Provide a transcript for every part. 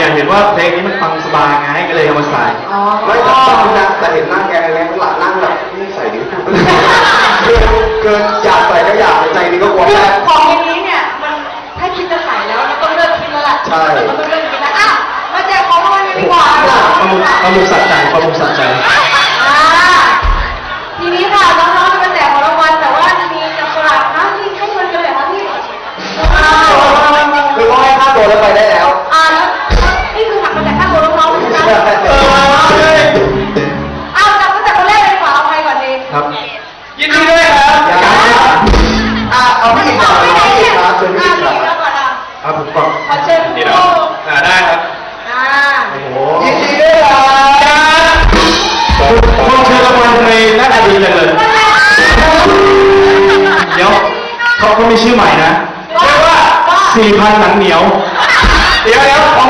เนี่ยเห็นว่าเพลงนี้มันฟังสบายไงก็เลยเอามาใส่อ๋อไม่แต่ตอนนั้นแต่เห็นหน้าแกแรงหลังนั่งแบบนี่ใส่ดิเกินเกินอยากใส่ก็อยากใจนี้ก็กลัวคือแม่ ของอย่างนี้เนี่ยมันถ้าคิดจะใส่แล้วมันต้องเลิกคิดแล้วล่ะใช่ มันต้องเลิกคิดแล้วอะมาแจกของรางวัลกันดีกว่า ประมุขประมุขสัจใจประมุขสัจใจ อ่า มีชื่อใหม่นะเรียกว่าสี่พันหนังเหนียว เดี๋ยวเดี๋ยวเพร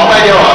ขอใบ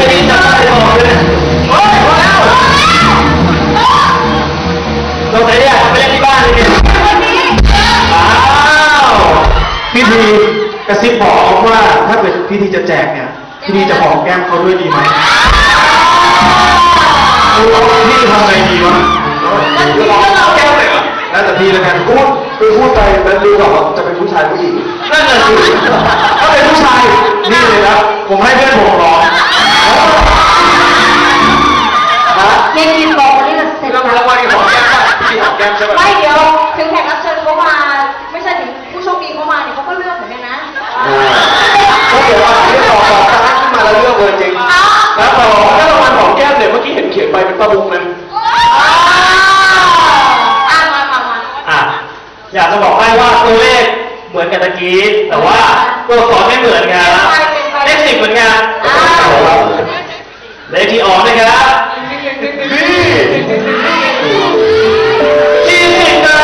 พอแล้วเราไหนเนี่ยไปเล่นที่บ้านเลยเนี่ยวันนี้อ้าวพี่ทีกระซิบบอกเขาว่าถ้าเกิดพี่ทีจะแจกเนี่ยพี่ทีจะหอมแก้มเขาด้วยดีไหมพี่ทำไงดีวะคือเราแก้มเลยเหรอแล้วแต่พี่แล้วกันพูดคือพูดไปแล้วดูแบบว่าจะเป็นผู้ชายผู้หญิงนั่นแหละสิถ้าเป็นผู้ชายนี่เลยนะผมให้เพื่อนผมร้อง ฮะเย็นกินบอกวันนี้จะเสร็จแล้ววรางวัลของแก้มป่ะพี่หอมแก้มใช่ไมไม่เดี๋ยวถึงแขกรับเชิญเขามา ไม่ใช่ถึงผู้โชคดีเขามาเนี่ยเขาก็เลือกเหมือนกันนะก็เดี๋ยวว่าที่ต่อต่อตั้งขึ้นมาแล้วเลือกเลยจริงแล้วต่อถ้ารางวัลของแก้มเนี่ยเมื่อกี้เห็นเขียนไปเป็นปลาบุกนะอะมามามาอะอยากจะบอกให้ว่าตัวเลขเหมือนกันตะกี้ แต่ว่าตัวอักษรไม่เหมือนกันเลขสิบเหมือนกัน เลขที่ออกนะครับยี่สิบนะ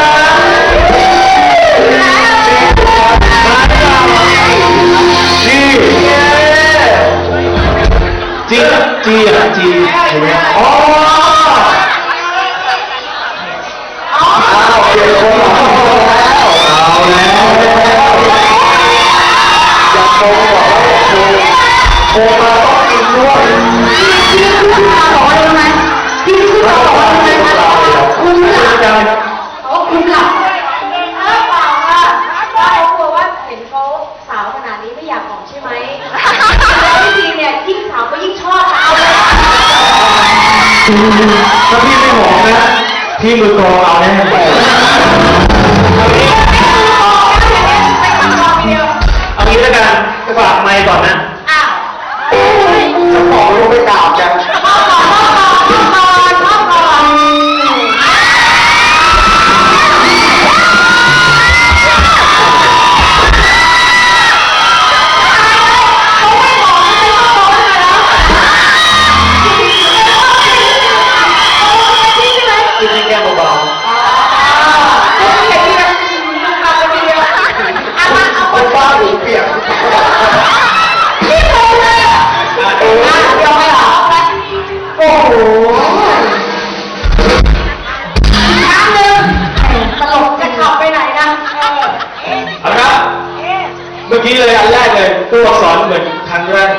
จีจีอะจีเห็นไหมอ๋ออ๋ออ้าวเปลี่ยนคนแล้วเอาแล้วอย่าโกงบอกว่าโกงโกงมาต้องกินด้วยาพี่ไม่หอมนะ พี่มือกรองเอาแน่ไปเอางี้ไปทำรอบเดียวเอางี้แล้วกันฝากไมค์ก่อนนะ เลยอันแรกเลยตัวอักษรเหมือนครั้งแรก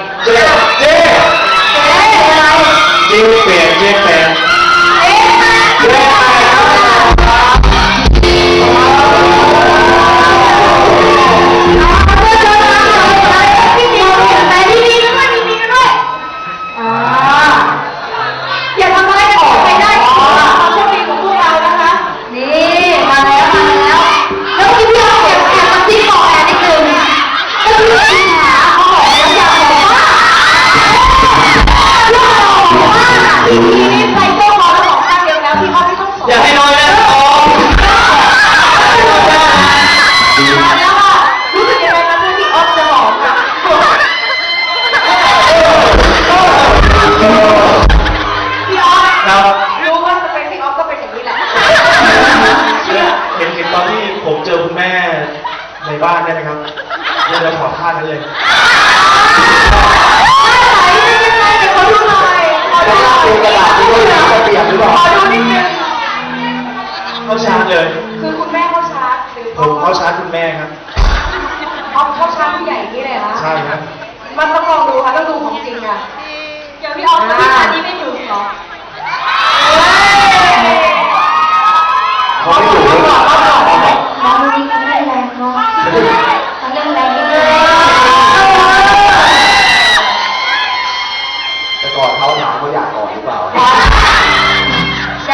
ในบ้านได้ไหมครับเดี๋ยวเราขอท่านั้นเลยขอดูหน่อยขอจะดูหน่ลาอยกเป็นกระดาษที่ด้วยนะจะเปลี่ยนหรือเปล่าขอดูนิดนึงเข้าชาร์จเลยคือคุณแม่เข้าชาร์จหรือผมเข้าชาร์จคุณแม่ครับเอาเข้าชาร์จผู้ใหญ่อย่างนี้เลยเหรอใช่ครับมันต้องลองดูค่ะต้องดูของจริงอะเดี๋ยวพี่ออฟกับพี่ชาร์จนี้ไม่ถึงเหรอ